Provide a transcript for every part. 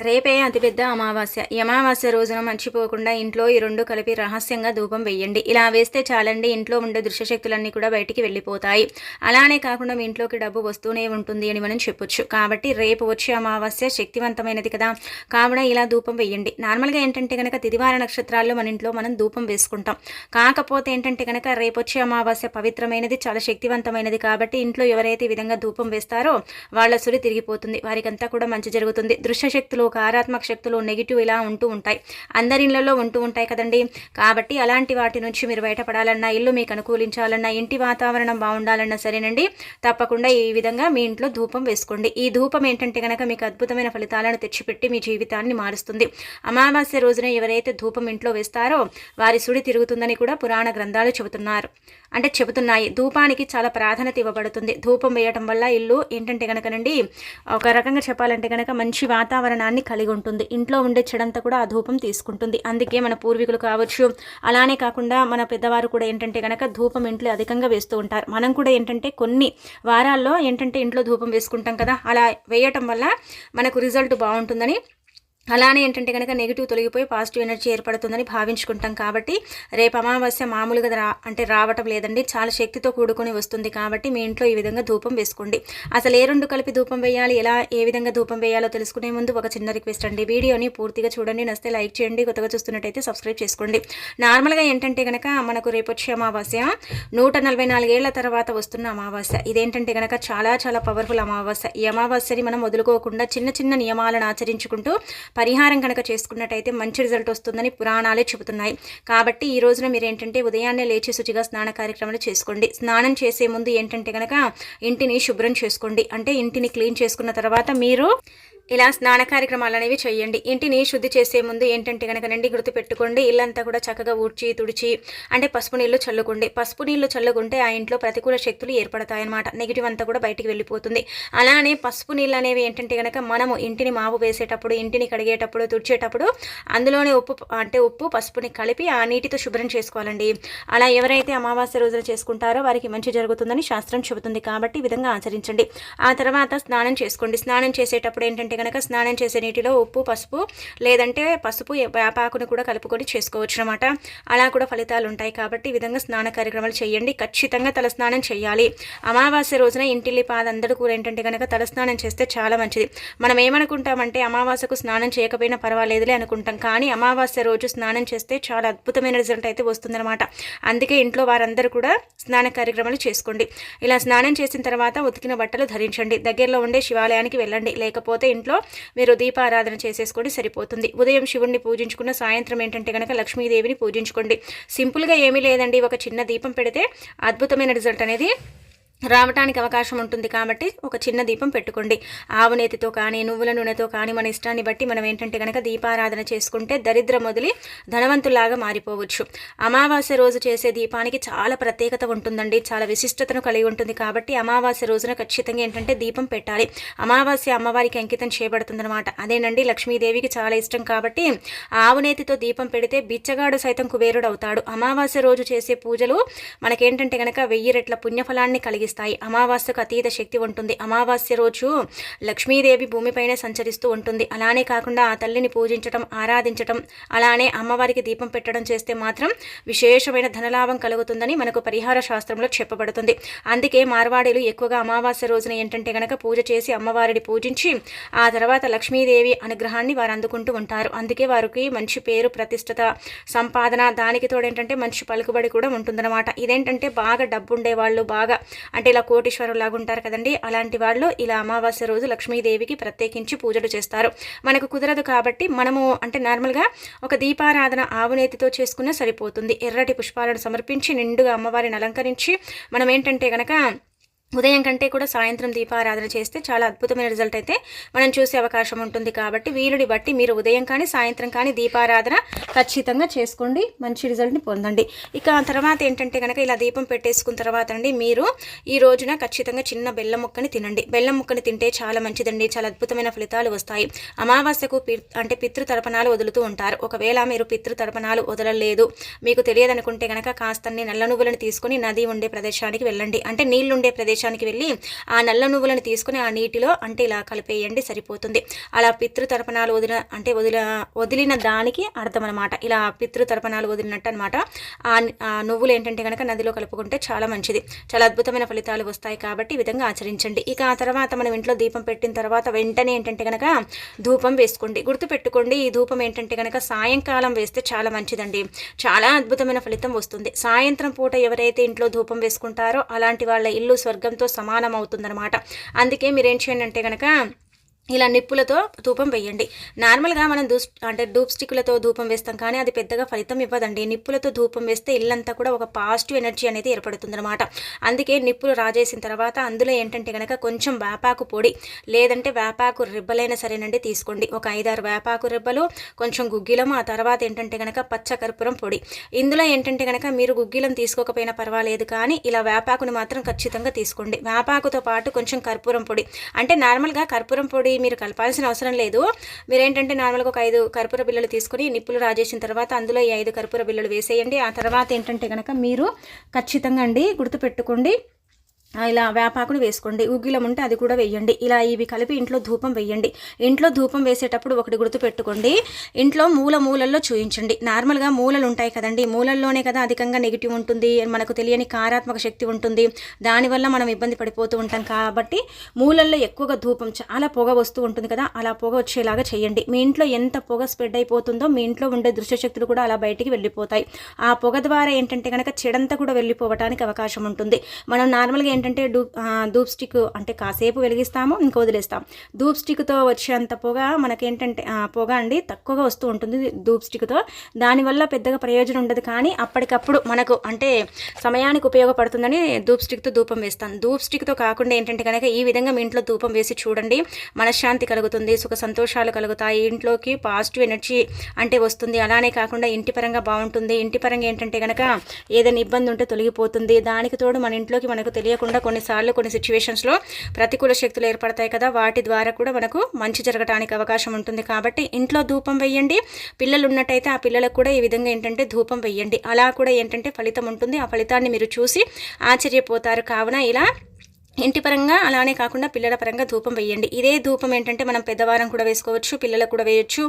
రేపే అతిపెద్ద అమావాస్య. ఈ అమావాస్య రోజున మర్చిపోకుండా ఇంట్లో ఈ రెండు కలిపి రహస్యంగా ధూపం వేయండి ఇలా వేస్తే చాలండి ఇంట్లో ఉండే దృశ్యశక్తులన్నీ కూడా బయటికి వెళ్ళిపోతాయి. అలానే కాకుండా మీ ఇంట్లోకి డబ్బు వస్తూనే ఉంటుంది అని మనం చెప్పొచ్చు. కాబట్టి రేపు వచ్చే అమావాస్య శక్తివంతమైనది కదా. కావున ఇలా ధూపం వేయండి నార్మల్గా ఏంటంటే కనుక తిదివార నక్షత్రాల్లో మన ఇంట్లో మనం ధూపం వేసుకుంటాం. కాకపోతే ఏంటంటే కనుక రేపు వచ్చే అమావాస్య పవిత్రమైనది చాలా శక్తివంతమైనది కాబట్టి ఇంట్లో ఎవరైతే ఈ విధంగా ధూపం వేస్తారో వాళ్ళ సురి తిరిగిపోతుంది. వారికంతా కూడా మంచి జరుగుతుంది. దృశ్యశక్తులు కారాత్మక శక్తులు నెగిటివ్ ఇలా ఉంటూ ఉంటాయి. అందరి ఇళ్ళలో ఉంటూ ఉంటాయి కదండి. కాబట్టి అలాంటి వాటి నుంచి మీరు బయటపడాలన్నా ఇల్లు మీకు అనుకూలించాలన్నా ఇంటి వాతావరణం బాగుండాలన్నా సరేనండి. తప్పకుండా ఈ విధంగా మీ ఇంట్లో ధూపం వేసుకోండి. ఈ ధూపం ఏంటంటే కనుక మీకు అద్భుతమైన ఫలితాలను తెచ్చిపెట్టి మీ జీవితాన్ని మారుస్తుంది. అమావాస్య రోజున ఎవరైతే ధూపం ఇంట్లో వేస్తారో వారి సుడి తిరుగుతుందని కూడా పురాణ గ్రంథాలు చెబుతున్నారు. అంటే చెబుతున్నాయి. ధూపానికి చాలా ప్రాధాన్యత ఇవ్వబడుతుంది. ధూపం వేయటం వల్ల ఇల్లు ఏంటంటే కనుకనండి ఒక రకంగా చెప్పాలంటే కనుక మంచి వాతావరణాన్ని కలిగి ఉంటుంది. ఇంట్లో ఉండే చెడంతా కూడా ఆ ధూపం తీసుకుంటుంది. అందుకే మన పూర్వీకులు కావచ్చు అలానే కాకుండా మన పెద్దవారు కూడా ఏంటంటే కనుక ధూపం ఇంట్లో అధికంగా వేస్తూ ఉంటారు. మనం కూడా ఏంటంటే కొన్ని వారాల్లో ఏంటంటే ఇంట్లో ధూపం వేసుకుంటాం కదా అలా వేయటం వల్ల మనకు రిజల్ట్ బాగుంటుందని అలానే ఏంటంటే కనుక నెగిటివ్ తొలగిపోయి పాజిటివ్ ఎనర్జీ ఏర్పడుతుందని భావించుకుంటాం కాబట్టి రేపు అమావాస్య మామూలుగా రా అంటే రావటం లేదండి. చాలా శక్తితో కూడుకొని వస్తుంది కాబట్టి మీ ఇంట్లో ఈ విధంగా ధూపం వేసుకోండి. అసలు ఏ రెండు కలిపి ధూపం వేయాలి? ఎలా ఏ విధంగా ధూపం వేయాలో తెలుసుకునే ముందు ఒక చిన్న రిక్వెస్ట్ అండి. వీడియోని పూర్తిగా చూడండి. నస్తే లైక్ చేయండి. కొత్తగా చూస్తున్నట్టయితే సబ్స్క్రైబ్ చేసుకోండి. నార్మల్గా ఏంటంటే కనుక మనకు రేపు వచ్చే అమావాస్య. నూట నలభై నాలుగేళ్ళ తర్వాత వస్తున్న అమావాస్య. ఇదేంటంటే కనుక చాలా చాలా పవర్ఫుల్ అమావాస్య. ఈ అమావాస్యని మనం వదులుకోకుండా చిన్న చిన్న నియమాలను ఆచరించుకుంటూ పరిహారం కనుక చేసుకున్నట్టయితే మంచి రిజల్ట్ వస్తుందని పురాణాలే చెబుతున్నాయి. కాబట్టి ఈ రోజున మీరు ఏంటంటే ఉదయాన్నే లేచి శుచిగా స్నాన కార్యక్రమాలు చేసుకోండి. స్నానం చేసే ముందు ఏంటంటే కనుక ఇంటిని శుభ్రం చేసుకోండి. అంటే ఇంటిని క్లీన్ చేసుకున్న తర్వాత మీరు ఇలా స్నాన కార్యక్రమాలు అనేవి చేయండి. ఇంటిని శుద్ధి చేసే ముందు ఏంటంటే కనుక నండి గుర్తు ఇల్లంతా కూడా చక్కగా ఊడ్చి తుడిచి అంటే పసుపు నీళ్ళు చల్లుకోండి పసుపు నీళ్ళు చల్లుకుంటే ఆ ఇంట్లో ప్రతికూల శక్తులు ఏర్పడతాయన్నమాట. నెగిటివ్ అంతా కూడా బయటికి వెళ్ళిపోతుంది. అలానే పసుపు నీళ్ళు అనేవి ఏంటంటే కనుక మనము ఇంటిని మావు వేసేటప్పుడు ఇంటిని కడిగేటప్పుడు తుడిచేటప్పుడు అందులోనే ఉప్పు అంటే ఉప్పు పసుపుని కలిపి ఆ నీటితో శుభ్రం చేసుకోవాలండి. అలా ఎవరైతే అమావాస్య రోజున చేసుకుంటారో వారికి మంచి జరుగుతుందని శాస్త్రం చెబుతుంది. కాబట్టి ఈ విధంగా ఆచరించండి. ఆ తర్వాత స్నానం చేసుకోండి. స్నానం చేసేటప్పుడు ఏంటంటే కనుక స్నానం చేసే నీటిలో ఉప్పు పసుపు లేదంటే పసుపు వేపాకును కూడా కలుపుకొని చేసుకోవచ్చు అనమాట అలా కూడా ఫలితాలు ఉంటాయి కాబట్టి ఈ విధంగా స్నాన కార్యక్రమాలు చేయండి. ఖచ్చితంగా తల స్నానం చేయాలి. అమావాస్య రోజున ఇంటిల్లి పాదందరూ కూడా ఏంటంటే కనుక తల స్నానం చేస్తే చాలా మంచిది. మనం ఏమనుకుంటామంటే అమావాస్యకు స్నానం చేయకపోయినా పర్వాలేదులే అనుకుంటాం. కానీ అమావాస్య రోజు స్నానం చేస్తే చాలా అద్భుతమైన రిజల్ట్ అయితే వస్తుందన్నమాట. అందుకే ఇంట్లో వారందరూ కూడా స్నాన కార్యక్రమాలు చేసుకోండి. ఇలా స్నానం చేసిన తర్వాత ఉతికిన బట్టలు ధరించండి. దగ్గరలో ఉండే శివాలయానికి వెళ్ళండి. లేకపోతే ఇంట్లో మీరు దీపారాధన చేసేసుకోండి సరిపోతుంది. ఉదయం శివుణ్ణి పూజించుకున్న సాయంత్రం ఏంటంటే కనుక లక్ష్మీదేవిని పూజించుకోండి. సింపుల్గా ఏమీ లేదండి. ఒక చిన్న దీపం పెడితే అద్భుతమైన రిజల్ట్ అనేది రావటానికి అవకాశం ఉంటుంది కాబట్టి ఒక చిన్న దీపం పెట్టుకోండి. ఆవు నేతితో కానీ నువ్వుల నూనెతో కానీ మన ఇష్టాన్ని బట్టి మనం ఏంటంటే కనుక దీపారాధన చేసుకుంటే దరిద్ర మొదలి ధనవంతులాగా మారిపోవచ్చు. అమావాస్య రోజు చేసే దీపానికి చాలా ప్రత్యేకత ఉంటుందండి. చాలా విశిష్టతను కలిగి ఉంటుంది కాబట్టి అమావాస్య రోజున ఖచ్చితంగా ఏంటంటే దీపం పెట్టాలి. అమావాస్య అమ్మవారికి అంకితం చేయబడుతుందన్నమాట. అదేనండి లక్ష్మీదేవికి చాలా ఇష్టం కాబట్టి ఆవు నేతితో దీపం పెడితే బిచ్చగాడు సైతం కుబేరుడు అవుతాడు అమావాస్య రోజు చేసే పూజలు మనకేంటంటే కనుక వెయ్యి రెట్ల పుణ్యఫలాన్ని కలిగిస్తాయి. కలిగిస్తాయి అమావాస్యకు అతీత శక్తి ఉంటుంది. అమావాస్య రోజు లక్ష్మీదేవి భూమిపైనే సంచరిస్తూ ఉంటుంది. అలానే కాకుండా ఆ తల్లిని పూజించడం ఆరాధించడం అలానే అమ్మవారికి దీపం పెట్టడం చేస్తే మాత్రం విశేషమైన ధనలాభం కలుగుతుందని మనకు పరిహార శాస్త్రంలో చెప్పబడుతుంది. అందుకే మార్వాడీలు ఎక్కువగా అమావాస్య రోజున ఏంటంటే గనక పూజ చేసి అమ్మవారిని పూజించి ఆ తర్వాత లక్ష్మీదేవి అనుగ్రహాన్ని వారు అందుకుంటూ ఉంటారు. అందుకే వారికి మంచి పేరు ప్రతిష్టత సంపాదన దానికి తోడేంటంటే మంచి పలుకుబడి కూడా ఉంటుందన్నమాట. ఇదేంటంటే బాగా డబ్బు ఉండేవాళ్ళు బాగా అంటే అంటే ఇలా కోటీశ్వరం లాగా ఉంటారు కదండి. అలాంటి వాళ్ళు ఇలా అమావాస్య రోజు లక్ష్మీదేవికి ప్రత్యేకించి పూజలు చేస్తారు. మనకు కుదరదు కాబట్టి మనము అంటే నార్మల్గా ఒక దీపారాధన ఆవునేతితో చేసుకున్న సరిపోతుంది. ఎర్రటి పుష్పాలను సమర్పించి నిండుగా అమ్మవారిని అలంకరించి మనం ఏంటంటే కనుక ఉదయం కంటే కూడా సాయంత్రం దీపారాధన చేస్తే చాలా అద్భుతమైన రిజల్ట్ అయితే మనం చూసే అవకాశం ఉంటుంది కాబట్టి వీలుని బట్టి మీరు ఉదయం కానీ సాయంత్రం కానీ దీపారాధన ఖచ్చితంగా చేసుకోండి. మంచి రిజల్ట్ని పొందండి. ఇక తర్వాత ఏంటంటే కనుక ఇలా దీపం పెట్టేసుకున్న తర్వాత అండి మీరు ఈ రోజున ఖచ్చితంగా చిన్న బెల్లం ముక్కని తినండి. బెల్లం ముక్కని తింటే చాలా మంచిదండి. చాలా అద్భుతమైన ఫలితాలు వస్తాయి. అమావాస్యకు అంటే పితృతర్పణాలు వదులుతూ ఉంటారు. ఒకవేళ మీరు పితృతర్పణాలు వదలలేదు మీకు తెలియదనుకుంటే కనుక కాస్తన్ని నల్ల నువ్వులను తీసుకుని నది ఉండే ప్రదేశానికి వెళ్ళండి. అంటే నీళ్ళుండే ప్రదేశం ప్రదేశానికి వెళ్ళి ఆ నల్ల నువ్వులను తీసుకుని ఆ నీటిలో అంటే ఇలా కలిపేయండి సరిపోతుంది. అలా పితృతర్పణాలు వదిన అంటే వదిల వదిలిన దానికి అర్థం అనమాట ఇలా పితృతర్పణాలు వదిలినట్టు అనమాట ఆ నువ్వులు ఏంటంటే కనుక నదిలో కలుపుకుంటే చాలా మంచిది. చాలా అద్భుతమైన ఫలితాలు వస్తాయి కాబట్టి ఈ విధంగా ఆచరించండి. ఇక ఆ తర్వాత మనం ఇంట్లో దీపం పెట్టిన తర్వాత వెంటనే ఏంటంటే కనుక ధూపం వేసుకోండి. గుర్తుపెట్టుకోండి ఈ ధూపం ఏంటంటే కనుక సాయంకాలం వేస్తే చాలా మంచిదండి. చాలా అద్భుతమైన ఫలితం వస్తుంది. సాయంత్రం పూట ఎవరైతే ఇంట్లో ధూపం వేసుకుంటారో అలాంటి వాళ్ళ ఇల్లు స్వర్గం స్వర్గంతో సమానం అవుతుందన్నమాట అందుకే మీరేం చేయండి అంటే కనుక ఇలా నిప్పులతో ధూపం వేయండి. నార్మల్గా మనం దూ అంటే డూప్ స్టిక్లతో ధూపం వేస్తాం. కానీ అది పెద్దగా ఫలితం ఇవ్వదండి. నిప్పులతో ధూపం వేస్తే ఇల్లంతా కూడా ఒక పాజిటివ్ ఎనర్జీ అనేది ఏర్పడుతుందన్నమాట. అందుకే నిప్పులు రాజేసిన తర్వాత అందులో ఏంటంటే కనుక కొంచెం వేపాకు పొడి లేదంటే వేపాకు రిబ్బలైనా సరేనండి తీసుకోండి. ఒక ఐదారు వేపాకు రిబ్బలు కొంచెం గుగ్గిలం ఆ తర్వాత ఏంటంటే కనుక పచ్చ కర్పూరం పొడి. ఇందులో ఏంటంటే కనుక మీరు గుగ్గిలం తీసుకోకపోయినా పర్వాలేదు కానీ ఇలా వేపాకుని మాత్రం ఖచ్చితంగా తీసుకోండి. వేపాకుతో పాటు కొంచెం కర్పూరం పొడి. అంటే నార్మల్గా కర్పూరం పొడి మీరు కలపాల్సిన అవసరం లేదు. మీరేంటంటే నార్మల్గా ఒక ఐదు కర్పూర బిల్లలు తీసుకొని నిప్పులు రాజేసిన తర్వాత అందులో ఈ ఐదు కర్పూర బిల్లలు వేసేయండి. ఆ తర్వాత ఏంటంటే కనుక మీరు ఖచ్చితంగా అండి గుర్తుపెట్టుకోండి. ఇలా వేపాకును వేసుకోండి. ఉగ్గిలం ఉంటే అది కూడా వేయండి. ఇలా ఇవి కలిపి ఇంట్లో ధూపం వేయండి. ఇంట్లో ధూపం వేసేటప్పుడు ఒకటి గుర్తు పెట్టుకోండి. ఇంట్లో మూల మూలల్లో చూయించండి. నార్మల్గా మూలలు ఉంటాయి కదండి. మూలల్లోనే కదా అధికంగా నెగిటివ్ ఉంటుంది. మనకు తెలియని కారాత్మక శక్తి ఉంటుంది. దానివల్ల మనం ఇబ్బంది పడిపోతూ ఉంటాం కాబట్టి మూలల్లో ఎక్కువగా ధూపం చాలా పొగ వస్తూ ఉంటుంది కదా అలా పొగ వచ్చేలాగా చేయండి. మీ ఇంట్లో ఎంత పొగ స్ప్రెడ్ అయిపోతుందో మీ ఇంట్లో ఉండే దృశ్యశక్తులు కూడా అలా బయటికి వెళ్ళిపోతాయి. ఆ పొగ ద్వారా ఏంటంటే కనుక చెడంతా కూడా వెళ్ళిపోవడానికి అవకాశం ఉంటుంది. మనం నార్మల్గా ఏంటంటే డూ ధూప్ స్టిక్ అంటే కాసేపు వెలిగిస్తాము ఇంక వదిలేస్తాం. ధూప్ స్టిక్తో వచ్చేంత పొగ మనకేంటంటే పొగ అండి తక్కువగా వస్తూ ఉంటుంది ధూప్ స్టిక్తో. దానివల్ల పెద్దగా ప్రయోజనం ఉండదు కానీ అప్పటికప్పుడు మనకు అంటే సమయానికి ఉపయోగపడుతుందని ధూప్ స్టిక్తో ధూపం వేస్తాను ధూప్ స్టిక్తో కాకుండా ఏంటంటే కనుక ఈ విధంగా మీ ఇంట్లో ధూపం వేసి చూడండి. మనశ్శాంతి కలుగుతుంది సుఖ సంతోషాలు కలుగుతాయి. ఇంట్లోకి పాజిటివ్ ఎనర్జీ అంటే వస్తుంది. అలానే కాకుండా ఇంటి పరంగా బాగుంటుంది. ఇంటి పరంగా ఏంటంటే కనుక ఏదైనా ఇబ్బంది ఉంటే తొలగిపోతుంది. దానికి తోడు మన ఇంట్లోకి మనకు తెలియకుండా కాకుండా కొన్నిసార్లు కొన్ని సిచ్యువేషన్స్లో ప్రతికూల శక్తులు ఏర్పడతాయి కదా. వాటి ద్వారా కూడా మనకు మంచి జరగడానికి అవకాశం ఉంటుంది. కాబట్టి ఇంట్లో ధూపం వేయండి పిల్లలు ఉన్నట్టయితే ఆ పిల్లలకు కూడా ఈ విధంగా ఏంటంటే ధూపం వేయండి అలా కూడా ఏంటంటే ఫలితం ఉంటుంది. ఆ ఫలితాన్ని మీరు చూసి ఆశ్చర్యపోతారు. కావున ఇలా ఇంటి పరంగా అలానే కాకుండా పిల్లల పరంగా ధూపం వేయండి ఇదే ధూపం ఏంటంటే మనం పెద్దవారం కూడా వేసుకోవచ్చు పిల్లలకు కూడా వేయొచ్చు.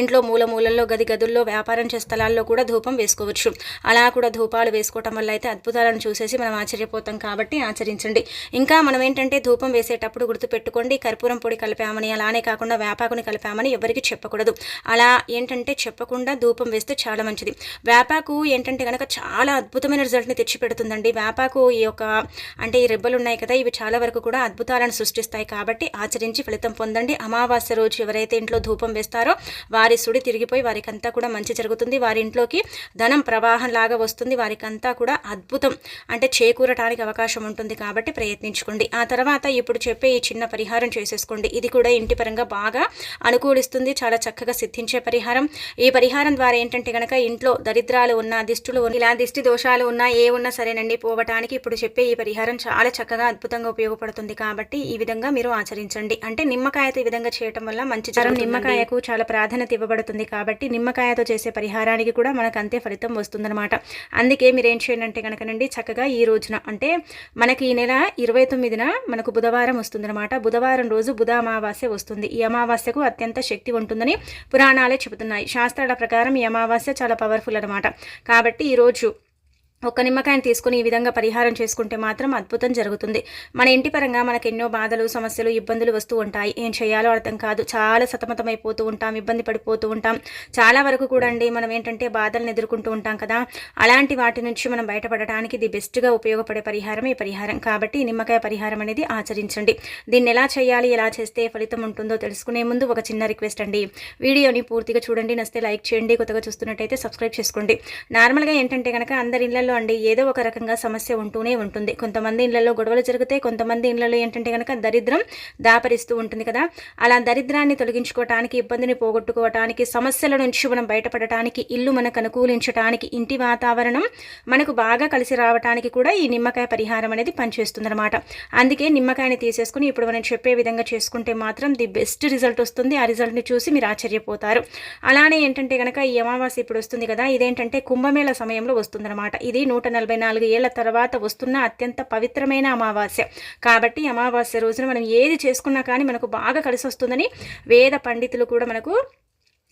ఇంట్లో మూల మూలల్లో గది గదుల్లో వ్యాపారం చేసే స్థలాల్లో కూడా ధూపం వేసుకోవచ్చు. అలా కూడా ధూపాలు వేసుకోవటం వల్ల అయితే అద్భుతాలను చూసేసి మనం ఆశ్చర్యపోతాం కాబట్టి ఆచరించండి. ఇంకా మనం ఏంటంటే ధూపం వేసేటప్పుడు గుర్తుపెట్టుకోండి కర్పూరం పొడి కలిపామని అలానే కాకుండా వేపాకుని కలిపామని ఎవరికి చెప్పకూడదు. అలా ఏంటంటే చెప్పకుండా ధూపం వేస్తే చాలా మంచిది. వేపాకు ఏంటంటే కనుక చాలా అద్భుతమైన రిజల్ట్ని తెచ్చిపెడుతుందండి. వేపాకు ఈ యొక్క అంటే ఈ రెబ్బలు ఉన్నాయి కదా ఇవి చాలా వరకు కూడా అద్భుతాలను సృష్టిస్తాయి కాబట్టి ఆచరించి ఫలితం పొందండి. అమావాస్య రోజు ఎవరైతే ఇంట్లో ధూపం వేస్తారో వారి సుడి తిరిగిపోయి వారికంతా కూడా మంచి జరుగుతుంది. వారి ఇంట్లోకి ధనం ప్రవాహం లాగా వస్తుంది. వారికంతా కూడా అద్భుతం అంటే చేకూరటానికి అవకాశం ఉంటుంది కాబట్టి ప్రయత్నించుకోండి. ఆ తర్వాత ఇప్పుడు చెప్పే ఈ చిన్న పరిహారం చేసేసుకోండి. ఇది కూడా ఇంటి పరంగా బాగా అనుకూలిస్తుంది. చాలా చక్కగా సిద్ధించే పరిహారం. ఈ పరిహారం ద్వారా ఏంటంటే కనుక ఇంట్లో దరిద్రాలు ఉన్న దిష్టులు ఇలా దిష్టి దోషాలు ఉన్నా ఏ ఉన్నా సరేనండి. పోవటానికి ఇప్పుడు చెప్పే ఈ పరిహారం చాలా చక్కగా అద్భుతంగా విధంగా ఉపయోగపడుతుంది కాబట్టి ఈ విధంగా మీరు ఆచరించండి. అంటే నిమ్మకాయతో ఈ విధంగా చేయటం వల్ల మంచి జ్వరం నిమ్మకాయకు చాలా ప్రాధాన్యత ఇవ్వబడుతుంది కాబట్టి నిమ్మకాయతో చేసే పరిహారానికి కూడా మనకు అంతే ఫలితం వస్తుందన్నమాట. అందుకే మీరు ఏం చేయండి అంటే కనుకనండి చక్కగా ఈ రోజున అంటే మనకి ఈ నెల ఇరవై తొమ్మిదిన మనకు బుధవారం వస్తుందన్నమాట. బుధవారం రోజు బుధ అమావాస్య వస్తుంది. ఈ అమావాస్యకు అత్యంత శక్తి ఉంటుందని పురాణాలే చెబుతున్నాయి. శాస్త్రాల ప్రకారం ఈ అమావాస్య చాలా పవర్ఫుల్ అనమాట కాబట్టి ఈరోజు ఒక నిమ్మకాయని తీసుకుని ఈ విధంగా పరిహారం చేసుకుంటే మాత్రం అద్భుతం జరుగుతుంది. మన ఇంటి పరంగా మనకు ఎన్నో బాధలు సమస్యలు ఇబ్బందులు వస్తూ ఉంటాయి. ఏం చేయాలో అర్థం కాదు. చాలా సతమతమైపోతూ ఉంటాం ఇబ్బంది పడిపోతూ ఉంటాం. చాలా వరకు కూడా అండి మనం ఏంటంటే బాధలను ఎదుర్కొంటూ ఉంటాం కదా. అలాంటి వాటి నుంచి మనం బయటపడటానికి ఇది బెస్ట్గా ఉపయోగపడే పరిహారం ఈ పరిహారం. కాబట్టి నిమ్మకాయ పరిహారం అనేది ఆచరించండి. దీన్ని ఎలా చేయాలి ఎలా చేస్తే ఫలితం ఉంటుందో తెలుసుకునే ముందు ఒక చిన్న రిక్వెస్ట్ అండి. వీడియోని పూర్తిగా చూడండి. నస్తే లైక్ చేయండి. కొత్తగా చూస్తున్నట్టయితే సబ్స్క్రైబ్ చేసుకోండి. నార్మల్గా ఏంటంటే కనుక అందరి ఇళ్ళలో ఇళ్ళలో అండి ఏదో ఒక రకంగా సమస్య ఉంటూనే ఉంటుంది. కొంతమంది ఇళ్ళలో గొడవలు జరుగుతాయి కొంతమంది ఇళ్ళలో ఏంటంటే కనుక దరిద్రం దాపరిస్తూ ఉంటుంది కదా. అలా దరిద్రాన్ని తొలగించుకోవటానికి ఇబ్బందిని పోగొట్టుకోవటానికి సమస్యల నుంచి మనం బయటపడటానికి ఇల్లు మనకు అనుకూలించడానికి ఇంటి వాతావరణం మనకు బాగా కలిసి రావడానికి కూడా ఈ నిమ్మకాయ పరిహారం అనేది పనిచేస్తుందన్నమాట. అందుకే నిమ్మకాయని తీసేసుకుని ఇప్పుడు మనం చెప్పే విధంగా చేసుకుంటే మాత్రం ది బెస్ట్ రిజల్ట్ వస్తుంది. ఆ రిజల్ట్ని చూసి మీరు ఆశ్చర్యపోతారు. అలానే ఏంటంటే కనుక ఈ అమావాస్య ఇప్పుడు వస్తుంది కదా. ఇదేంటంటే కుంభమేళ సమయంలో వస్తుందన్నమాట. ఇది నూట నలభై నాలుగు ఏళ్ళ తర్వాత వస్తున్న అత్యంత పవిత్రమైన అమావాస్య. కాబట్టి అమావాస్య రోజున మనం ఏది చేసుకున్నా కానీ మనకు బాగా కలిసి వస్తుందని వేద పండితులు కూడా మనకు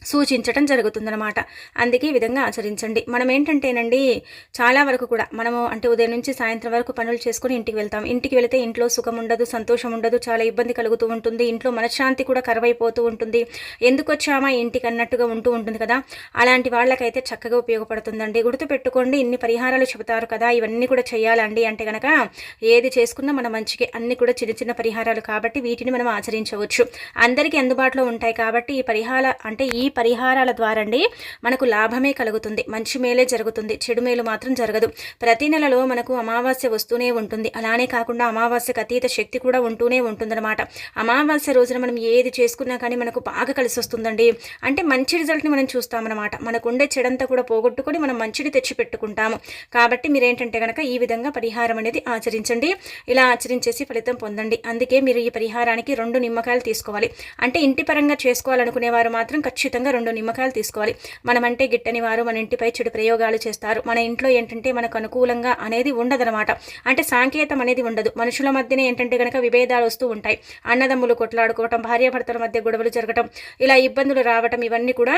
సూచించటం జరుగుతుందన్నమాట. అందుకే ఈ విధంగా ఆచరించండి. మనం ఏంటంటేనండి చాలా వరకు కూడా మనము అంటే ఉదయం నుంచి సాయంత్రం వరకు పనులు చేసుకుని ఇంటికి వెళ్తాం. ఇంటికి వెళితే ఇంట్లో సుఖం ఉండదు సంతోషం ఉండదు చాలా ఇబ్బంది కలుగుతూ ఉంటుంది. ఇంట్లో మనశ్శాంతి కూడా కరువైపోతూ ఉంటుంది. ఎందుకు వచ్చామా ఇంటికి అన్నట్టుగా ఉంటూ ఉంటుంది కదా. అలాంటి వాళ్ళకైతే చక్కగా ఉపయోగపడుతుందండి. గుర్తుపెట్టుకోండి ఇన్ని పరిహారాలు చెబుతారు కదా ఇవన్నీ కూడా చేయాలండి అంటే కనుక ఏది చేసుకున్నా మన మంచికి. అన్ని కూడా చిన్న చిన్న పరిహారాలు కాబట్టి వీటిని మనం ఆచరించవచ్చు. అందరికీ అందుబాటులో ఉంటాయి కాబట్టి ఈ పరిహార అంటే ఈ పరిహారాల ద్వారా అండి మనకు లాభమే కలుగుతుంది. మంచి మేలే జరుగుతుంది. చెడు మేలు మాత్రం జరగదు. ప్రతి నెలలో మనకు అమావాస్య వస్తూనే ఉంటుంది. అలానే కాకుండా అమావాస్యకు అతీత శక్తి కూడా ఉంటూనే ఉంటుందన్నమాట. అమావాస్య రోజున మనం ఏది చేసుకున్నా కానీ మనకు బాగా కలిసి వస్తుందండి. అంటే మంచి రిజల్ట్ని మనం చూస్తామన్నమాట. మనకు ఉండే చెడంతా కూడా పోగొట్టుకొని మనం మంచిని తెచ్చి పెట్టుకుంటాము కాబట్టి మీరేంటంటే కనుక ఈ విధంగా పరిహారం అనేది ఆచరించండి. ఇలా ఆచరించేసి ఫలితం పొందండి. అందుకే మీరు ఈ పరిహారానికి రెండు నిమ్మకాయలు తీసుకోవాలి. అంటే ఇంటి పరంగా చేసుకోవాలనుకునే వారు మాత్రం ఖచ్చితంగా ఖచ్చితంగా రెండు నిమ్మకాయలు తీసుకోవాలి. మనమంటే గిట్టని వారు మన ఇంటిపై చెడు ప్రయోగాలు చేస్తారు. మన ఇంట్లో ఏంటంటే మనకు అనుకూలంగా అనేది ఉండదనమాట అంటే సాంకేతం అనేది ఉండదు. మనుషుల మధ్యనే ఏంటంటే కనుక విభేదాలు వస్తూ ఉంటాయి. అన్నదమ్ములు కొట్లాడుకోవటం భార్యాభర్తల మధ్య గొడవలు జరగటం ఇలా ఇబ్బందులు రావటం ఇవన్నీ కూడా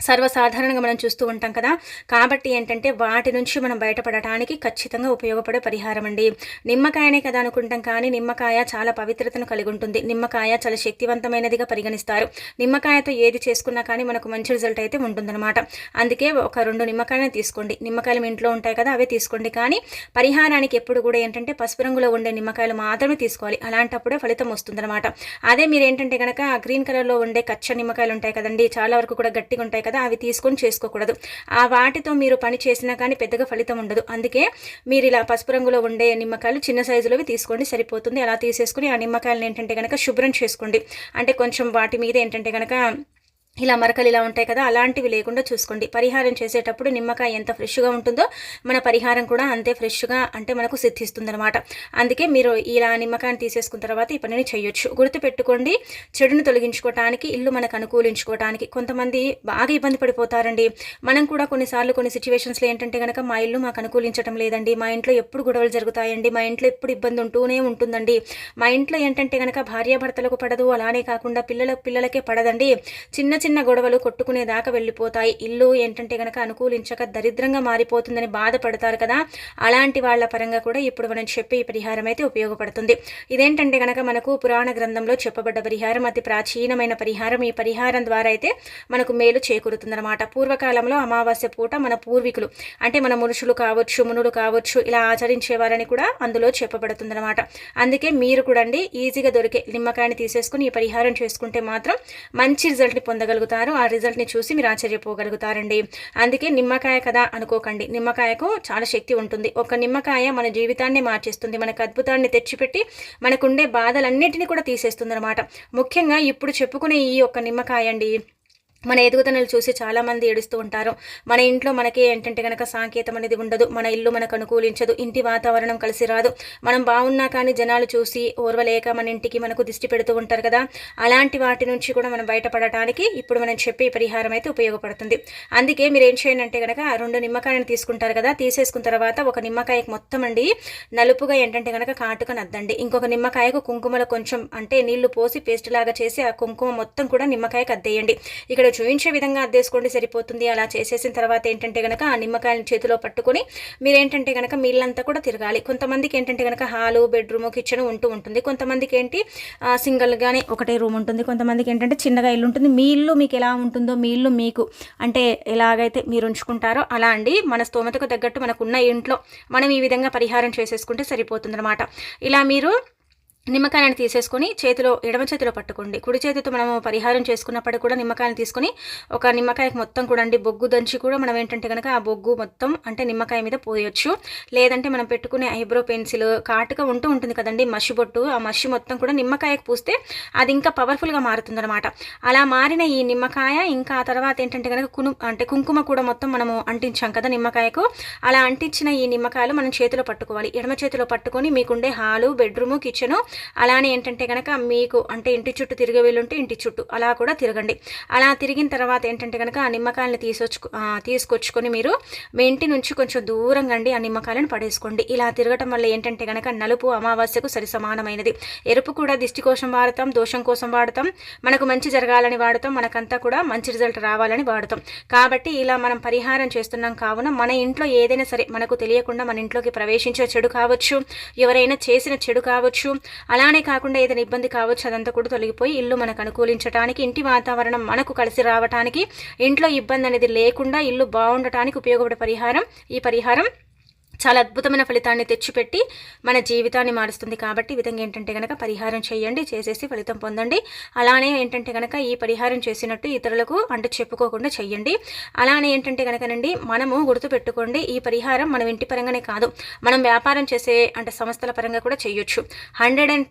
సర్వసాధారణంగా మనం చూస్తూ ఉంటాం కదా. కాబట్టి ఏంటంటే వాటి నుంచి మనం బయటపడటానికి ఖచ్చితంగా ఉపయోగపడే పరిహారం అండి. నిమ్మకాయనే కదా అనుకుంటాం కానీ నిమ్మకాయ చాలా పవిత్రతను కలిగి ఉంటుంది. నిమ్మకాయ చాలా శక్తివంతమైనదిగా పరిగణిస్తారు. నిమ్మకాయతో ఏది చేసుకున్నా కానీ మనకు మంచి రిజల్ట్ అయితే ఉంటుందన్నమాట. అందుకే ఒక రెండు నిమ్మకాయలను తీసుకోండి. నిమ్మకాయలు మీ ఇంట్లో ఉంటాయి కదా అవే తీసుకోండి. కానీ పరిహారానికి ఎప్పుడు కూడా ఏంటంటే పసుపు రంగులో ఉండే నిమ్మకాయలు మాత్రమే తీసుకోవాలి. అలాంటప్పుడే ఫలితం వస్తుందన్నమాట. అదే మీరు ఏంటంటే కనుక గ్రీన్ కలర్లో ఉండే కచ్చ నిమ్మకాయలు ఉంటాయి కదండి చాలా వరకు కూడా గట్టిగా ఉంటాయి ఉంటాయి కదా అవి తీసుకొని చేసుకోకూడదు. ఆ వాటితో మీరు పని చేసినా కానీ పెద్దగా ఫలితం ఉండదు. అందుకే మీరు ఇలా పసుపు రంగులో ఉండే నిమ్మకాయలు చిన్న సైజులోవి తీసుకోండి సరిపోతుంది. అలా తీసేసుకుని ఆ నిమ్మకాయలను ఏంటంటే కనుక శుభ్రం చేసుకోండి. అంటే కొంచెం వాటి మీద ఏంటంటే కనుక ఇలా మరకలు ఇలా ఉంటాయి కదా అలాంటివి లేకుండా చూసుకోండి. పరిహారం చేసేటప్పుడు నిమ్మకాయ ఎంత ఫ్రెష్గా ఉంటుందో మన పరిహారం కూడా అంతే ఫ్రెష్గా అంటే మనకు సిద్ధిస్తుందనమాట అందుకే మీరు ఇలా నిమ్మకాయని తీసేసుకున్న తర్వాత ఈ పనిని చేయొచ్చు. గుర్తుపెట్టుకోండి చెడును తొలగించుకోవటానికి ఇల్లు మనకు అనుకూలించుకోవటానికి కొంతమంది బాగా ఇబ్బంది పడిపోతారండి. మనం కూడా కొన్నిసార్లు కొన్ని సిచ్యువేషన్స్లో ఏంటంటే కనుక మా ఇల్లు మాకు అనుకూలించడం లేదండి మా ఇంట్లో ఎప్పుడు గొడవలు జరుగుతాయండి మా ఇంట్లో ఎప్పుడు ఇబ్బంది ఉంటూనే ఉంటుందండి. మా ఇంట్లో ఏంటంటే కనుక భార్యాభర్తలకు పడదు అలానే కాకుండా పిల్లల పిల్లలకే పడదండి. చిన్న చిన్న గొడవలు కొట్టుకునేదాకా వెళ్ళిపోతాయి. ఇల్లు ఏంటంటే కనుక అనుకూలించక దరిద్రంగా మారిపోతుందని బాధపడతారు కదా. అలాంటి వాళ్ళ పరంగా కూడా ఇప్పుడు మనం చెప్పే ఈ పరిహారం అయితే ఉపయోగపడుతుంది. ఇదేంటంటే కనుక మనకు పురాణ గ్రంథంలో చెప్పబడ్డ పరిహారం అతి ప్రాచీనమైన పరిహారం. ఈ పరిహారం ద్వారా అయితే మనకు మేలు చేకూరుతుందన్నమాట. పూర్వకాలంలో అమావాస్య పూట మన పూర్వీకులు అంటే మన మనుషులు కావచ్చు మునులు కావచ్చు ఇలా ఆచరించేవారని కూడా అందులో చెప్పబడుతుందన్నమాట. అందుకే మీరు కూడా అండి ఈజీగా దొరికే నిమ్మకాయని తీసేసుకుని ఈ పరిహారం చేసుకుంటే మాత్రం మంచి రిజల్ట్ని పొందగలరు పొందగలుగుతారు ఆ రిజల్ట్ని చూసి మీరు ఆశ్చర్యపోగలుగుతారండి. అందుకే నిమ్మకాయ కదా అనుకోకండి. నిమ్మకాయకు చాలా శక్తి ఉంటుంది. ఒక నిమ్మకాయ మన జీవితాన్ని మార్చేస్తుంది. మనకు అద్భుతాన్ని తెచ్చిపెట్టి మనకుండే బాధలన్నిటిని కూడా తీసేస్తుంది అనమాట ముఖ్యంగా ఇప్పుడు చెప్పుకునే ఈ ఒక్క నిమ్మకాయ అండి మన ఎదుగుదనలు చూసి చాలామంది ఏడుస్తూ ఉంటారు. మన ఇంట్లో మనకి ఏంటంటే కనుక సాంకేతం అనేది ఉండదు. మన ఇల్లు మనకు అనుకూలించదు. ఇంటి వాతావరణం కలిసి రాదు. మనం బాగున్నా కానీ జనాలు చూసి ఓర్వలేక మన ఇంటికి మనకు దిష్టి పెడుతూ ఉంటారు కదా. అలాంటి వాటి నుంచి కూడా మనం బయటపడటానికి ఇప్పుడు మనం చెప్పే పరిహారం అయితే ఉపయోగపడుతుంది. అందుకే మీరు ఏం చేయండి అంటే కనుక రెండు నిమ్మకాయలను తీసుకుంటారు కదా. తీసేసుకున్న తర్వాత ఒక నిమ్మకాయకు మొత్తం అండి నలుపుగా ఏంటంటే కనుక కాటుక నద్దండి. ఇంకొక నిమ్మకాయకు కుంకుమలో కొంచెం అంటే నీళ్ళు పోసి పేస్ట్ లాగా చేసి ఆ కుంకుమ మొత్తం కూడా నిమ్మకాయకు అద్దేయండి. ఇక్కడ చూపించే విధంగా అద్దేసుకోండి సరిపోతుంది. అలా చేసేసిన తర్వాత ఏంటంటే కనుక ఆ నిమ్మకాయలను చేతిలో పట్టుకొని మీరేంటంటే కనుక మీళ్ళంతా కూడా తిరగాలి. కొంతమందికి ఏంటంటే కనుక హాలు బెడ్రూమ్ కిచెన్ ఉంటూ ఉంటుంది. కొంతమందికి ఏంటి సింగిల్గానే ఒకటే రూమ్ ఉంటుంది. కొంతమందికి ఏంటంటే చిన్నగా ఇల్లు ఉంటుంది. మీ ఇల్లు మీకు ఎలా ఉంటుందో మీ ఇల్లు మీకు అంటే ఎలాగైతే మీరు ఉంచుకుంటారో అలా అండి. మన స్తోమతకు తగ్గట్టు మనకున్న ఇంట్లో మనం ఈ విధంగా పరిహారం చేసేసుకుంటే సరిపోతుందన్నమాట. ఇలా మీరు నిమ్మకాయని తీసేసుకొని చేతిలో ఎడమ చేతిలో పట్టుకోండి. కుడి చేతితో మనము పరిహారం చేసుకున్నప్పటికీ కూడా నిమ్మకాయని తీసుకొని ఒక నిమ్మకాయకి మొత్తం కూడా అండి బొగ్గు దంచి కూడా మనం ఏంటంటే కనుక ఆ బొగ్గు మొత్తం అంటే నిమ్మకాయ మీద పోయొచ్చు. లేదంటే మనం పెట్టుకునే ఐబ్రో పెన్సిల్ కాటుగా ఉంటూ ఉంటుంది కదండి మషి బొట్టు ఆ మషి మొత్తం కూడా నిమ్మకాయకు పూస్తే అది ఇంకా పవర్ఫుల్గా మారుతుందనమాట అలా మారిన ఈ నిమ్మకాయ ఇంకా ఆ తర్వాత ఏంటంటే కనుక కును అంటే కుంకుమ కూడా మొత్తం మనము అంటించాం కదా నిమ్మకాయకు. అలా అంటించిన ఈ నిమ్మకాయలు మనం చేతిలో పట్టుకోవాలి. ఎడమ చేతిలో పట్టుకొని మీకుండే హాలు బెడ్రూము కిచెను అలానే ఏంటంటే కనుక మీకు అంటే ఇంటి చుట్టూ తిరిగే వీలుంటే ఇంటి చుట్టూ అలా కూడా తిరగండి. అలా తిరిగిన తర్వాత ఏంటంటే కనుక ఆ నిమ్మకాయలను తీసుకొచ్చు తీసుకొచ్చుకొని మీరు మీ ఇంటి నుంచి కొంచెం దూరంగా అండి ఆ నిమ్మకాయలను పడేసుకోండి. ఇలా తిరగటం వల్ల ఏంటంటే కనుక నలుపు అమావాస్యకు సరి సమానమైనది. ఎరుపు కూడా దిష్టి కోసం వాడతాం దోషం కోసం వాడతాం మనకు మంచి జరగాలని వాడతాం మనకంతా కూడా మంచి రిజల్ట్ రావాలని వాడతాం. కాబట్టి ఇలా మనం పరిహారం చేస్తున్నాం కావున మన ఇంట్లో ఏదైనా సరే మనకు తెలియకుండా మన ఇంట్లోకి ప్రవేశించే చెడు కావచ్చు ఎవరైనా చేసిన చెడు కావచ్చు అలానే కాకుండా ఏదైనా ఇబ్బంది కావచ్చు అదంతా కూడా తొలగిపోయి ఇల్లు మనకు అనుకూలించడానికి ఇంటి వాతావరణం మనకు కలిసి రావడానికి ఇంట్లో ఇబ్బంది అనేది లేకుండా ఇల్లు బాగుండటానికి ఉపయోగపడే పరిహారం ఈ పరిహారం చాలా అద్భుతమైన ఫలితాన్ని తెచ్చిపెట్టి మన జీవితాన్ని మారుస్తుంది కాబట్టి ఈ విధంగా ఏంటంటే కనుక పరిహారం చేయండి చేసేసి ఫలితం పొందండి. అలానే ఏంటంటే కనుక ఈ పరిహారం చేసినట్టు ఇతరులకు అంటే చెప్పుకోకుండా చెయ్యండి అలానే ఏంటంటే కనుకనండి మనము గుర్తుపెట్టుకోండి ఈ పరిహారం మనం ఇంటి పరంగానే కాదు మనం వ్యాపారం చేసే అంటే సంస్థల పరంగా కూడా చేయొచ్చు. హండ్రెడ్ అండ్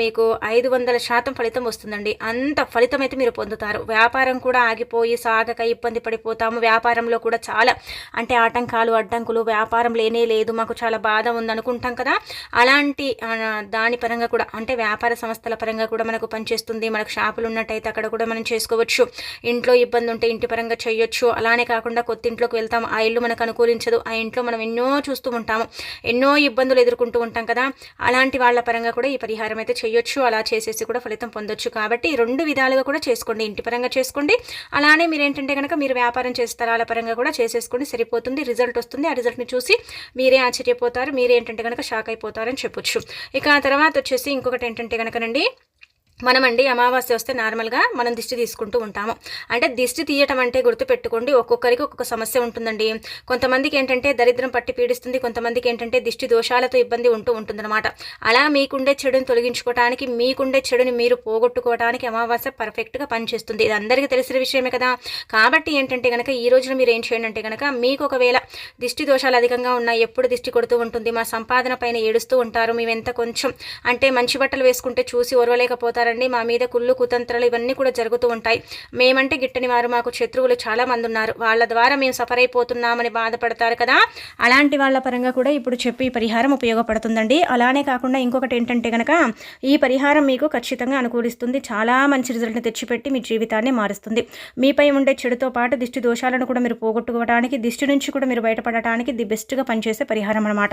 మీకు ఐదు వందల శాతం ఫలితం వస్తుందండి. అంత ఫలితం అయితే మీరు పొందుతారు. వ్యాపారం కూడా ఆగిపోయి సాగక ఇబ్బంది పడిపోతాము. వ్యాపారంలో కూడా చాలా అంటే ఆటంకాలు అడ్డంకులు వ్యాపారం లేని లేదు మాకు చాలా బాధ ఉంది అనుకుంటాం కదా. అలాంటి దాని పరంగా కూడా అంటే వ్యాపార సంస్థల పరంగా కూడా మనకు పనిచేస్తుంది. మనకు షాపులు ఉన్నట్టయితే అక్కడ కూడా మనం చేసుకోవచ్చు. ఇంట్లో ఇబ్బంది ఉంటే ఇంటి పరంగా చేయొచ్చు. అలానే కాకుండా కొత్త ఇంట్లోకి వెళ్తాం. ఆ ఇల్లు మనకు అనుకూలించదు. ఆ ఇంట్లో మనం ఎన్నో చూస్తూ ఉంటాము. ఎన్నో ఇబ్బందులు ఎదుర్కొంటూ ఉంటాం కదా. అలాంటి వాళ్ళ పరంగా కూడా ఈ పరిహారం అయితే చేయొచ్చు. అలా చేసేసి కూడా ఫలితం పొందొచ్చు. కాబట్టి రెండు విధాలుగా కూడా చేసుకోండి. ఇంటి పరంగా చేసుకోండి. అలానే మీరు ఏంటంటే కనుక మీరు వ్యాపారం చేసే స్థలాల పరంగా కూడా చేసేసుకోండి. సరిపోతుంది. రిజల్ట్ వస్తుంది. ఆ రిజల్ట్ని చూసి మీరే ఆశ్చర్యపోతారు మీరేంటంటే కనుక షాక్ అయిపోతారని చెప్పొచ్చు. ఇక ఆ తర్వాత వచ్చేసి ఇంకొకటి ఏంటంటే కనుకనండి మనమండి అమావాస్య వస్తే నార్మల్గా మనం దిష్టి తీసుకుంటూ ఉంటాము. అంటే దిష్టి తీయటం అంటే గుర్తుపెట్టుకోండి ఒక్కొక్కరికి ఒక్కొక్క సమస్య ఉంటుందండి. కొంతమందికి ఏంటంటే దరిద్రం పట్టి పీడిస్తుంది కొంతమందికి ఏంటంటే దిష్టి దోషాలతో ఇబ్బంది ఉంటూ ఉంటుందన్నమాట. అలా మీకుండే చెడుని తొలగించుకోవడానికి మీకుండే చెడుని మీరు పోగొట్టుకోవడానికి అమావాస్య పర్ఫెక్ట్గా పనిచేస్తుంది. ఇది అందరికీ తెలిసిన విషయమే కదా. కాబట్టి ఏంటంటే కనుక ఈ రోజున మీరు ఏం చేయండి అంటే కనుక మీకు ఒకవేళ దిష్టి దోషాలు అధికంగా ఉన్నాయి ఎప్పుడు దిష్టి కొడుతూ ఉంటుంది మా సంపాదన పైన ఏడుస్తూ ఉంటారు మేము ఎంత కొంచెం అంటే మంచి బట్టలు వేసుకుంటే చూసి ఓర్వలేకపోతారండి మా మీద కుళ్ళు కుతంత్రాలు ఇవన్నీ కూడా జరుగుతూ ఉంటాయి. మేమంటే గిట్టని వారు మాకు శత్రువులు చాలా మంది ఉన్నారు. వాళ్ళ ద్వారా మేము సఫర్ అయిపోతున్నామని బాధపడతారు కదా. అలాంటి వాళ్ళ పరంగా కూడా ఇప్పుడు చెప్పి ఈ పరిహారం ఉపయోగపడుతుందండి. అలానే కాకుండా ఇంకొకటి ఏంటంటే కనుక ఈ పరిహారం మీకు ఖచ్చితంగా అనుకూలిస్తుంది. చాలా మంచి రిజల్ట్ని తెచ్చిపెట్టి మీ జీవితాన్ని మారుస్తుంది. మీపై ఉండే చెడుతో పాటు దిష్టి దోషాలను కూడా మీరు పోగొట్టుకోవడానికి దిష్టి నుంచి కూడా మీరు బయటపడటానికి ది బెస్ట్గా పనిచేసే పరిహారం అనమాట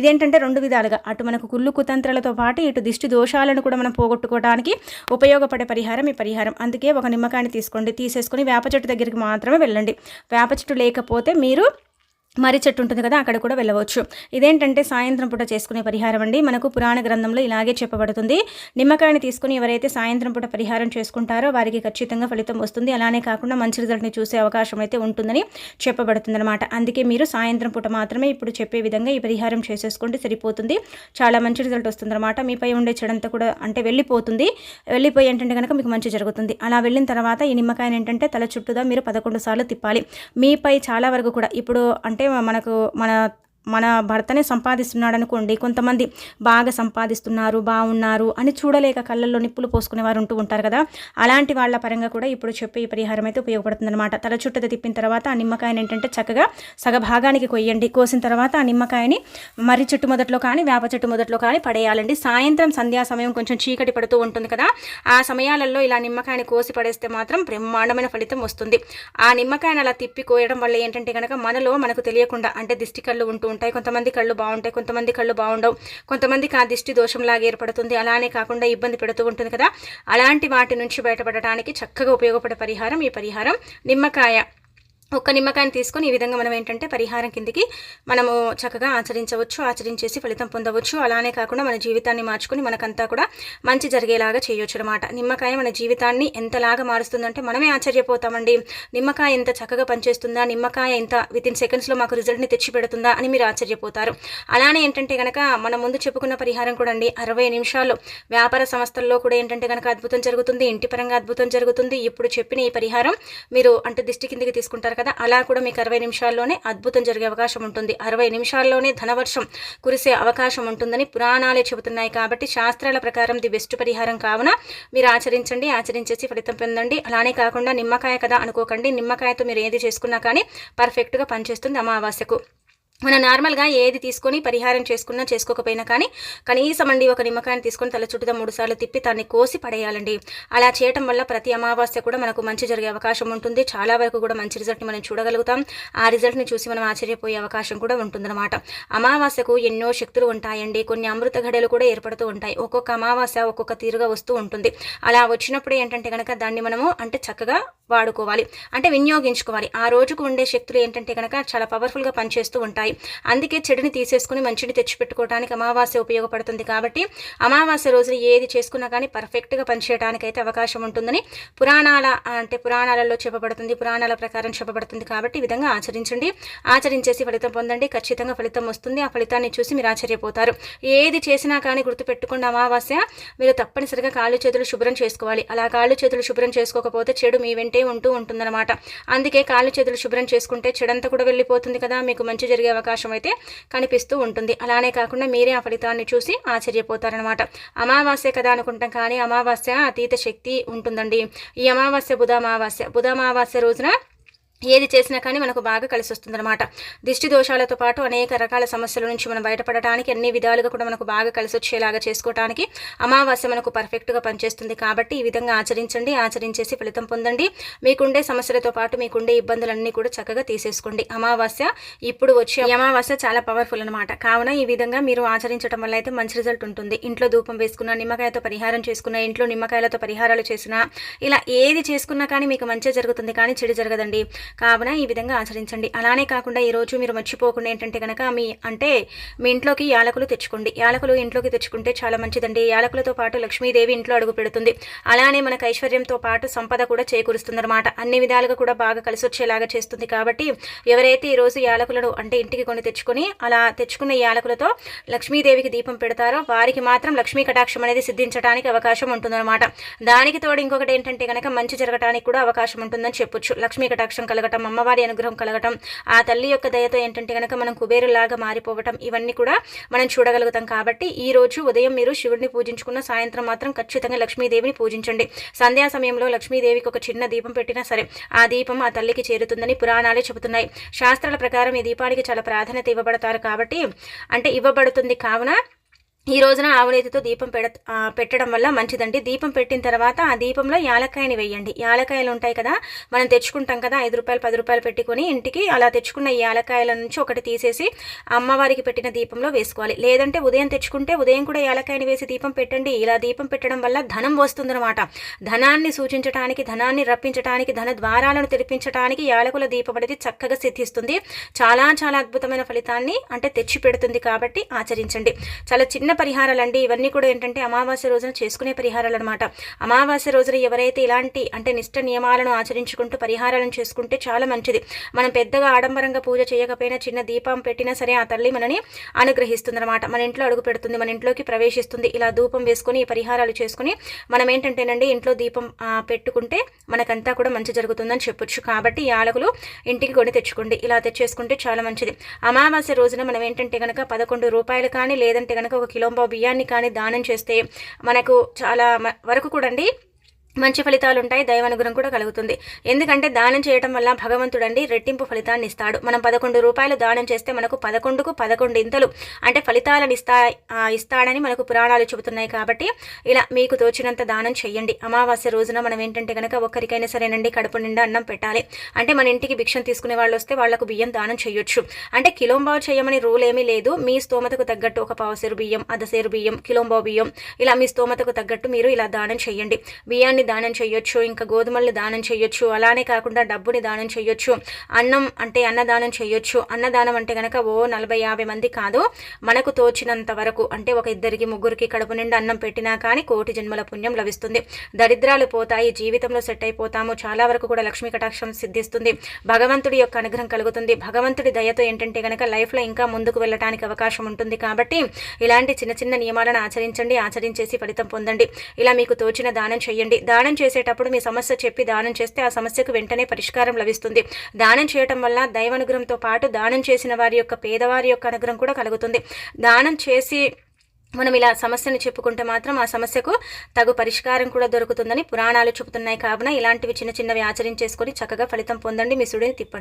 ఇదేంటంటే రెండు విధాలుగా. అటు మనకు కుళ్ళు కుతంత్రాలతో పాటు ఇటు దిష్టి దోషాలను కూడా మనం పోగొట్టుకోవడానికి ఉపయోగపడే పరిహారం ఈ పరిహారం. అందుకే ఒక నిమ్మకాయని తీసుకోండి తీసేసుకొని వేప చెట్టు దగ్గరికి మాత్రమే వెళ్ళండి. వేప చెట్టు లేకపోతే మీరు మర్రి చెట్టు ఉంటుంది కదా అక్కడ కూడా వెళ్ళవచ్చు. ఇదేంటంటే సాయంత్రం పూట చేసుకునే పరిహారం అండి. మనకు పురాణ గ్రంథంలో ఇలాగే చెప్పబడుతుంది. నిమ్మకాయని తీసుకుని ఎవరైతే సాయంత్రం పూట పరిహారం చేసుకుంటారో వారికి ఖచ్చితంగా ఫలితం వస్తుంది. అలానే కాకుండా మంచి రిజల్ట్ని చూసే అవకాశం అయితే ఉంటుందని చెప్పబడుతుంది అనమాట అందుకే మీరు సాయంత్రం పూట మాత్రమే ఇప్పుడు చెప్పే విధంగా ఈ పరిహారం చేసేసుకుంటే సరిపోతుంది. చాలా మంచి రిజల్ట్ వస్తుందన్నమాట. మీపై ఉండే చెడంతా కూడా అంటే వెళ్ళిపోతుంది. వెళ్ళిపోయి ఏంటంటే కనుక మీకు మంచి జరుగుతుంది. అలా వెళ్ళిన తర్వాత ఈ నిమ్మకాయని ఏంటంటే తల చుట్టూదా మీరు పదకొండు సార్లు తిప్పాలి. మీపై చాలా వరకు కూడా ఇప్పుడు అంటే మనకు మన మన భర్తనే సంపాదిస్తున్నాడు అనుకోండి కొంతమంది బాగా సంపాదిస్తున్నారు బాగున్నారు అని చూడలేక కళ్ళల్లో నిప్పులు పోసుకునే వారు ఉంటూ ఉంటారు కదా. అలాంటి వాళ్ళ పరంగా కూడా ఇప్పుడు చెప్పే ఈ పరిహారం అయితే ఉపయోగపడుతుంది అనమాట తల చుట్టూ తిప్పిన తర్వాత ఆ నిమ్మకాయని ఏంటంటే చక్కగా సగభాగానికి కొయ్యండి. కోసిన తర్వాత ఆ నిమ్మకాయని మర్రి చెట్టు మొదట్లో కానీ వేప చెట్టు మొదట్లో కానీ పడేయాలండి. సాయంత్రం సంధ్యా సమయం కొంచెం చీకటి పడుతూ ఉంటుంది కదా. ఆ సమయాలలో ఇలా నిమ్మకాయని కోసి పడేస్తే మాత్రం బ్రహ్మాండమైన ఫలితం వస్తుంది. ఆ నిమ్మకాయని అలా తిప్పి కోయడం వల్ల ఏంటంటే కనుక మనలో మనకు తెలియకుండా అంటే దిష్టికల్లు ఉంటూ ఉంటాయి కొంతమంది కళ్ళు బాగుంటాయి కొంతమంది కళ్ళు బాగుండవు. కొంతమందికి ఆ దిష్టి దోషంలాగా ఏర్పడుతుంది. అలానే కాకుండా ఇబ్బంది పెడుతూ ఉంటుంది కదా. అలాంటి వాటి నుంచి బయటపడటానికి చక్కగా ఉపయోగపడే పరిహారం ఈ పరిహారం నిమ్మకాయ. ఒక్క నిమ్మకాయని తీసుకొని ఈ విధంగా మనం ఏంటంటే పరిహారం కిందికి మనము చక్కగా ఆచరించవచ్చు ఆచరించేసి ఫలితం పొందవచ్చు. అలానే కాకుండా మన జీవితాన్ని మార్చుకొని మనకంతా కూడా మంచి జరిగేలాగా చేయొచ్చు అనమాట నిమ్మకాయ మన జీవితాన్ని ఎంతలాగా మారుస్తుందంటే మనమే ఆశ్చర్యపోతామండి. నిమ్మకాయ ఎంత చక్కగా పనిచేస్తుందా నిమ్మకాయ ఎంత విత్ ఇన్ సెకండ్స్లో మాకు రిజల్ట్ని తెచ్చి పెడుతుందా అని మీరు ఆశ్చర్యపోతారు. అలానే ఏంటంటే కనుక మనం ముందు చెప్పుకున్న పరిహారం కూడా అండి అరవై నిమిషాల్లో వ్యాపార సంస్థల్లో కూడా ఏంటంటే కనుక అద్భుతం జరుగుతుంది ఇంటి పరంగా అద్భుతం జరుగుతుంది. ఇప్పుడు చెప్పిన ఈ పరిహారం మీరు అంటే దిష్టి కిందికి తీసుకుంటారు కదా? అలా కూడా మీకు అరవై నిమిషాల్లోనే అద్భుతం జరిగే అవకాశం ఉంటుంది. అరవై నిమిషాల్లోనే ధనవర్షం కురిసే అవకాశం ఉంటుందని పురాణాలే చెబుతున్నాయి కాబట్టి శాస్త్రాల ప్రకారం ది బెస్ట్ పరిహారం కావున మీరు ఆచరించండి ఆచరించేసి ఫలితం పొందండి. అలానే కాకుండా నిమ్మకాయ కదా అనుకోకండి. నిమ్మకాయతో మీరు ఏది చేసుకున్నా కానీ పర్ఫెక్ట్గా పనిచేస్తుంది అమావాస్యకు. మనం నార్మల్గా ఏది తీసుకొని పరిహారం చేసుకున్నా చేసుకోకపోయినా కానీ కనీసం అండి ఒక నిమ్మకాయని తీసుకొని తల చుట్టూ మూడుసార్లు తిప్పి దాన్ని కోసి పడేయాలండి. అలా చేయటం వల్ల ప్రతి అమావాస్య కూడా మనకు మంచి జరిగే అవకాశం ఉంటుంది. చాలా వరకు కూడా మంచి రిజల్ట్ని మనం చూడగలుగుతాం. ఆ రిజల్ట్ని చూసి మనం ఆశ్చర్యపోయే అవకాశం కూడా ఉంటుందన్నమాట. అమావాస్యకు ఎన్నో శక్తులు ఉంటాయండి. కొన్ని అమృత ఘడలు కూడా ఏర్పడుతూ ఉంటాయి. ఒక్కొక్క అమావాస్య ఒక్కొక్క తీరుగా వస్తూ ఉంటుంది. అలా వచ్చినప్పుడు ఏంటంటే కనుక దాన్ని మనము అంటే చక్కగా వాడుకోవాలి. అంటే వినియోగించుకోవాలి. ఆ రోజుకు ఉండే శక్తులు ఏంటంటే కనుక చాలా పవర్ఫుల్గా పనిచేస్తూ ఉంటాయి. అందుకే చెడుని తీసేసుకుని మంచిని తెచ్చిపెట్టుకోవడానికి అమావాస్య ఉపయోగపడుతుంది కాబట్టి అమావాస్య రోజున ఏది చేసుకున్నా కానీ పర్ఫెక్ట్గా పనిచేయడానికి అయితే అవకాశం ఉంటుందని పురాణాల అంటే పురాణాలలో చెప్పబడుతుంది. పురాణాల ప్రకారం చెప్పబడుతుంది కాబట్టి ఈ విధంగా ఆచరించండి. ఆచరించేసి ఫలితం పొందండి. ఖచ్చితంగా ఫలితం వస్తుంది. ఆ ఫలితాన్ని చూసి మీరు ఆశ్చర్యపోతారు. ఏది చేసినా కానీ గుర్తుపెట్టుకున్న అమావాస్య. మీరు తప్పనిసరిగా కాళ్ళు చేతులు శుభ్రం చేసుకోవాలి. అలా కాళ్ళు చేతులు శుభ్రం చేసుకోకపోతే చెడు మీ వెంటే ఉంటూ ఉంటుందన్నమాట. అందుకే కాళ్ళు చేతులు శుభ్రం చేసుకుంటే చెడంతా కూడా వెళ్ళిపోతుంది కదా. మీకు మంచి జరిగే అవకాశం అయితే కనిపిస్తూ ఉంటుంది. అలానే కాకుండా మీరే ఆ ఫలితాన్ని చూసి ఆశ్చర్యపోతారనమాట అమావాస్య కదా అనుకుంటాం కానీ అమావాస్య అతీత శక్తి ఉంటుందండి. ఈ అమావాస్య బుధ అమావాస్య. బుధ అమావాస్య రోజున ఏది చేసినా కానీ మనకు బాగా కలిసి వస్తుందన్నమాట దిష్టి దోషాలతో పాటు అనేక రకాల సమస్యల నుంచి మనం బయటపడటానికి అన్ని విధాలుగా కూడా మనకు బాగా కలిసి వచ్చేలాగా చేసుకోవడానికి అమావాస్య మనకు పర్ఫెక్ట్గా పనిచేస్తుంది కాబట్టి ఈ విధంగా ఆచరించండి ఆచరించేసి ఫలితం పొందండి. మీకుండే సమస్యలతో పాటు మీకుండే ఇబ్బందులన్నీ కూడా చక్కగా తీసేసుకోండి. అమావాస్య ఇప్పుడు వచ్చే అమావాస్య చాలా పవర్ఫుల్ అనమాట కావున ఈ విధంగా మీరు ఆచరించడం వల్ల అయితే మంచి రిజల్ట్ ఉంటుంది. ఇంట్లో ధూపం వేసుకున్న నిమ్మకాయతో పరిహారం చేసుకున్న ఇంట్లో నిమ్మకాయలతో పరిహారాలు చేసినా ఇలా ఏది చేసుకున్నా కానీ మీకు మంచి జరుగుతుంది కానీ చెడు జరగదండి. కావున ఈ విధంగా ఆచరించండి. అలానే కాకుండా ఈరోజు మీరు మర్చిపోకుండా ఏంటంటే కనుక మీ అంటే మీ ఇంట్లోకి యాలకులు తెచ్చుకోండి. యాలకులు ఇంట్లోకి తెచ్చుకుంటే చాలా మంచిదండి. యాలకులతో పాటు లక్ష్మీదేవి ఇంట్లో అడుగు పెడుతుంది. అలానే మనకు ఐశ్వర్యంతో పాటు సంపద కూడా చేకూరుస్తుంది అనమాట అన్ని విధాలుగా కూడా బాగా కలిసి వచ్చేలాగా చేస్తుంది కాబట్టి ఎవరైతే ఈరోజు యాలకులను అంటే ఇంటికి కొని తెచ్చుకొని అలా తెచ్చుకున్న యాలకులతో లక్ష్మీదేవికి దీపం పెడతారో వారికి మాత్రం లక్ష్మీ కటాక్షం అనేది సిద్ధించడానికి అవకాశం ఉంటుందన్నమాట. దానికి తోడు ఇంకొకటి ఏంటంటే కనుక మంచి జరగడానికి కూడా అవకాశం ఉంటుందని చెప్పొచ్చు. లక్ష్మీ కటాక్షం కల కలగటం అమ్మవారి అనుగ్రహం కలగటం ఆ తల్లి యొక్క దయతో ఏంటంటే కనుక మనం కుబేరులాగా మారిపోవటం ఇవన్నీ కూడా మనం చూడగలుగుతాం కాబట్టి ఈ రోజు ఉదయం మీరు శివుడిని పూజించుకున్న సాయంత్రం మాత్రం ఖచ్చితంగా లక్ష్మీదేవిని పూజించండి. సంధ్యా సమయంలో లక్ష్మీదేవికి ఒక చిన్న దీపం పెట్టినా సరే ఆ దీపం ఆ తల్లికి చేరుతుందని పురాణాలే చెబుతున్నాయి. శాస్త్రాల ప్రకారం ఈ దీపానికి చాలా ప్రాధాన్యత ఇవ్వబడతారు కాబట్టి అంటే ఇవ్వబడుతుంది కావున ఈ రోజున ఆవునేతితో దీపం పెడ పెట్టడం వల్ల మంచిదండి. దీపం పెట్టిన తర్వాత ఆ దీపంలో యాలకాయని వేయండి. యాలకాయలు ఉంటాయి కదా మనం తెచ్చుకుంటాం కదా ఐదు రూపాయలు పది రూపాయలు పెట్టుకొని ఇంటికి అలా తెచ్చుకున్న యాలకాయల నుంచి ఒకటి తీసేసి అమ్మవారికి పెట్టిన దీపంలో వేసుకోవాలి. లేదంటే ఉదయం తెచ్చుకుంటే ఉదయం కూడా యాలకాయని వేసి దీపం పెట్టండి. ఇలా దీపం పెట్టడం వల్ల ధనం వస్తుందన్నమాట. ధనాన్ని సూచించడానికి ధనాన్ని రప్పించడానికి ధన ద్వారాలను తెరిపించడానికి యాలకుల దీపం అనేది చక్కగా సిద్ధిస్తుంది. చాలా చాలా అద్భుతమైన ఫలితాన్ని అంటే తెచ్చి పెడుతుంది కాబట్టి ఆచరించండి. చాలా చిన్న చిన్న పరిహారాలు అండి ఇవన్నీ కూడా ఏంటంటే అమావాస్య రోజున చేసుకునే పరిహారాలు అనమాట అమావాస్య రోజున ఎవరైతే ఇలాంటి అంటే నిష్ట నియమాలను ఆచరించుకుంటూ పరిహారాలను చేసుకుంటే చాలా మంచిది. మనం పెద్దగా ఆడంబరంగా పూజ చేయకపోయినా చిన్న దీపం పెట్టినా సరే ఆ తల్లి మనని అనుగ్రహిస్తుంది అనమాట మన ఇంట్లో అడుగు పెడుతుంది మన ఇంట్లోకి ప్రవేశిస్తుంది. ఇలా ధూపం వేసుకొని ఈ పరిహారాలు చేసుకుని మనం ఏంటంటేనండి ఇంట్లో దీపం పెట్టుకుంటే మనకంతా కూడా మంచి జరుగుతుందని చెప్పొచ్చు. కాబట్టి యాలకులు ఇంటికి కొని తెచ్చుకోండి. ఇలా తెచ్చేసుకుంటే చాలా మంచిది. అమావాస్య రోజున మనం ఏంటంటే కనుక పదకొండు రూపాయలు కానీ లేదంటే కనుక ఒక కిలోంబా బియ్యాన్ని కానీ దానం చేస్తే మనకు చాలా వరకు కూడా మంచి ఫలితాలు ఉంటాయి దైవానుగ్రహం కూడా కలుగుతుంది. ఎందుకంటే దానం చేయడం వల్ల భగవంతుడండి రెట్టింపు ఫలితాన్ని ఇస్తాడు. మనం పదకొండు రూపాయలు దానం చేస్తే మనకు పదకొండుకు పదకొండు ఇంతలు. అంటే ఫలితాలను ఇస్తా ఇస్తాడని మనకు పురాణాలు చెబుతున్నాయి కాబట్టి ఇలా మీకు తోచినంత దానం చేయండి అమావాస్య రోజున మనం ఏంటంటే కనుక ఒక్కరికైనా సరేనండి కడుపు నిండా అన్నం పెట్టాలి. అంటే మన ఇంటికి భిక్షం తీసుకునే వాళ్ళు వస్తే వాళ్ళకు బియ్యం దానం చేయొచ్చు అంటే కిలోంబావు చేయమని రూల్ ఏమీ లేదు. మీ స్తోమతకు తగ్గట్టు ఒక పావుసేరు బియ్యం అదసేరు బియ్యం కిలోంబావు బియ్యం ఇలా మీ స్తోమతకు తగ్గట్టు మీరు ఇలా దానం చేయండి బియ్యాన్ని బియ్యాన్ని దానం చేయొచ్చు ఇంకా గోధుమల్ని దానం చేయొచ్చు అలానే కాకుండా డబ్బుని దానం చేయొచ్చు అన్నం అంటే అన్నదానం చేయొచ్చు. అన్నదానం అంటే కనుక ఓ నలభై యాభై మంది కాదు మనకు తోచినంత వరకు అంటే ఒక ఇద్దరికి ముగ్గురికి కడుపు నిండా అన్నం పెట్టినా కానీ కోటి జన్మల పుణ్యం లభిస్తుంది. దరిద్రాలు పోతాయి జీవితంలో సెట్ అయిపోతాము చాలా వరకు కూడా లక్ష్మీ కటాక్షం సిద్ధిస్తుంది. భగవంతుడి యొక్క అనుగ్రహం కలుగుతుంది. భగవంతుడి దయతో ఏంటంటే కనుక లైఫ్లో ఇంకా ముందుకు వెళ్ళడానికి అవకాశం ఉంటుంది కాబట్టి ఇలాంటి చిన్న చిన్న నియమాలను ఆచరించండి ఆచరించేసి ఫలితం పొందండి. ఇలా మీకు తోచిన దానం చేయండి. దానం చేసేటప్పుడు మీ సమస్య చెప్పి దానం చేస్తే ఆ సమస్యకు వెంటనే పరిష్కారం లభిస్తుంది. దానం చేయటం వల్ల దైవానుగ్రహంతో పాటు దానం చేసిన వారి యొక్క పేదవారి యొక్క అనుగ్రహం కూడా కలుగుతుంది. దానం చేసి మనం ఇలా సమస్యను చెప్పుకుంటే మాత్రం ఆ సమస్యకు తగు పరిష్కారం కూడా దొరుకుతుందని పురాణాలు చెబుతున్నాయి. కావున ఇలాంటివి చిన్న చిన్నవి ఆచరించేసుకొని చక్కగా ఫలితం పొందండి. మీ సుడిని తిప్పండి.